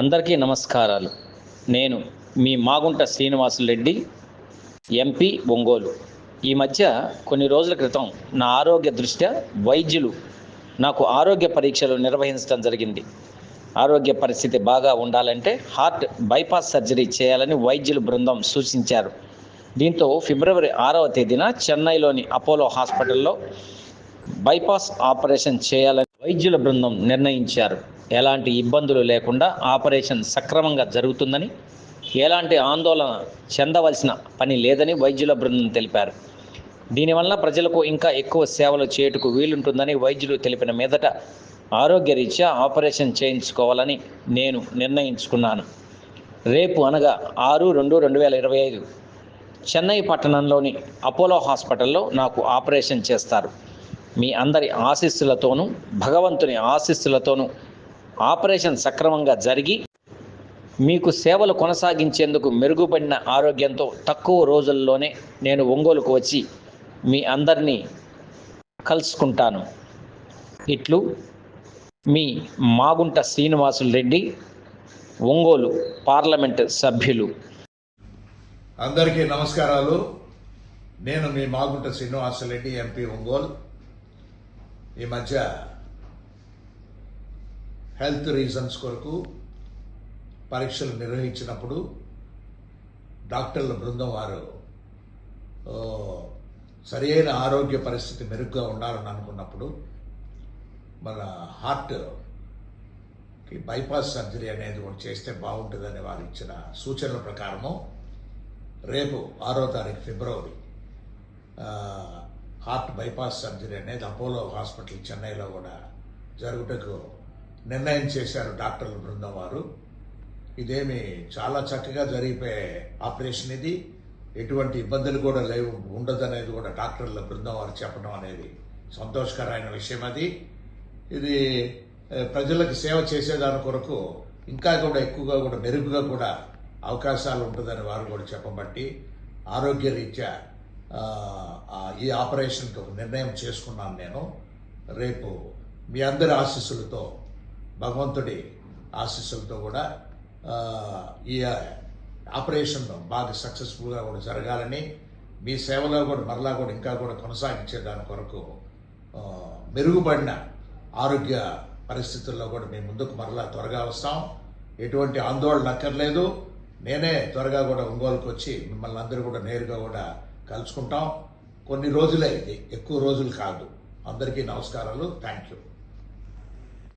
అందరికీ నమస్కారాలు. నేను మీ మాగుంట శ్రీనివాసులరెడ్డి ఎంపీ ఒంగోలు. ఈ మధ్య కొన్ని రోజుల క్రితం నా ఆరోగ్య దృష్ట్యా వైద్యులు నాకు ఆరోగ్య పరీక్షలు నిర్వహించడం జరిగింది. ఆరోగ్య పరిస్థితి బాగా ఉండాలంటే హార్ట్ బైపాస్ సర్జరీ చేయాలని వైద్యుల బృందం సూచించారు. దీంతో ఫిబ్రవరి ఆరవ తేదీన చెన్నైలోని అపోలో హాస్పిటల్లో బైపాస్ ఆపరేషన్ చేయాలని వైద్యుల బృందం నిర్ణయించారు. ఎలాంటి ఇబ్బందులు లేకుండా ఆపరేషన్ సక్రమంగా జరుగుతుందని ఎలాంటి ఆందోళన చెందవలసిన పని లేదని వైద్యుల బృందం తెలిపారు. దీనివల్ల ప్రజలకు ఇంకా ఎక్కువ సేవలు చేయుటకు వీలుంటుందని వైద్యులు తెలిపిన మీదట ఆరోగ్యరీత్యా ఆపరేషన్ చేయించుకోవాలని నేను నిర్ణయించుకున్నాను. రేపు అనగా ఆరు రెండు రెండు వేల ఇరవై ఐదు చెన్నై పట్టణంలోని అపోలో హాస్పిటల్లో నాకు ఆపరేషన్ చేస్తారు. మీ అందరి ఆశీస్సులతోనూ భగవంతుని ఆశీస్సులతోనూ ఆపరేషన్ సక్రమంగా జరిగి మీకు సేవలు కొనసాగించేందుకు మెరుగుపడిన ఆరోగ్యంతో తక్కువ రోజుల్లోనే నేను ఒంగోలుకు వచ్చి మీ అందరినీ కలుసుకుంటాను. ఇట్లు మీ మాగుంట శ్రీనివాసులు రెడ్డి ఒంగోలు పార్లమెంట్ సభ్యులు. అందరికీ నమస్కారాలు. నేను మీ మాగుంట శ్రీనివాసరెడ్డి ఎంపీ ఒంగోలు. ఈ మధ్య హెల్త్ రీజన్స్ కొరకు పరీక్షలు నిర్వహించినప్పుడు డాక్టర్ల బృందం వారు ఓ, సరి అయిన ఆరోగ్య పరిస్థితి మెరుగ్గా ఉండాలని అనుకున్నప్పుడు మన హార్ట్కి బైపాస్ సర్జరీ అనేది ఒకటి చేస్తే బాగుంటుందని వారు ఇచ్చిన సూచనల ప్రకారము రేపు ఆరో తారీఖు ఫిబ్రవరి హార్ట్ బైపాస్ సర్జరీ అనేది అపోలో హాస్పిటల్ చెన్నైలో కూడా జరుగుటకు నిర్ణయం చేశారు డాక్టర్ల బృందం వారు. ఇదేమి చాలా చక్కగా జరిగిపోయే ఆపరేషన్ ఇది. ఎటువంటి ఇబ్బందులు కూడా లేవు ఉండదనేది కూడా డాక్టర్ల బృందం వారు చెప్పడం అనేది సంతోషకరమైన విషయం అది. ఇది ప్రజలకు సేవ చేసేదాని కొరకు ఇంకా కూడా ఎక్కువగా కూడా మెరుగుగా కూడా అవకాశాలు ఉంటుందని వారు కూడా చెప్పబట్టి ఆరోగ్య రీత్యా ఈ ఆపరేషన్కి ఒక నిర్ణయం చేసుకున్నాను నేను. రేపు మీ అందరి ఆశీస్సులతో భగవంతుడి ఆశీస్సులతో కూడా ఈ ఆపరేషన్ బాగా సక్సెస్ఫుల్గా కూడా జరగాలని మీ సేవలో కూడా మరలా కూడా ఇంకా కూడా కొనసాగించే దాని కొరకు మెరుగుపడిన ఆరోగ్య పరిస్థితుల్లో కూడా మేము ముందుకు మరలా త్వరగా వస్తాం. ఎటువంటి ఆందోళన అక్కర్లేదు. నేనే త్వరగా కూడా ఒంగోలుకు వచ్చి మిమ్మల్ని అందరూ కూడా నేరుగా కూడా కలుసుకుంటాం. కొన్ని రోజులే ఇది. ఎక్కువ రోజులు కాదు. అందరికీ నమస్కారాలు. Thank you.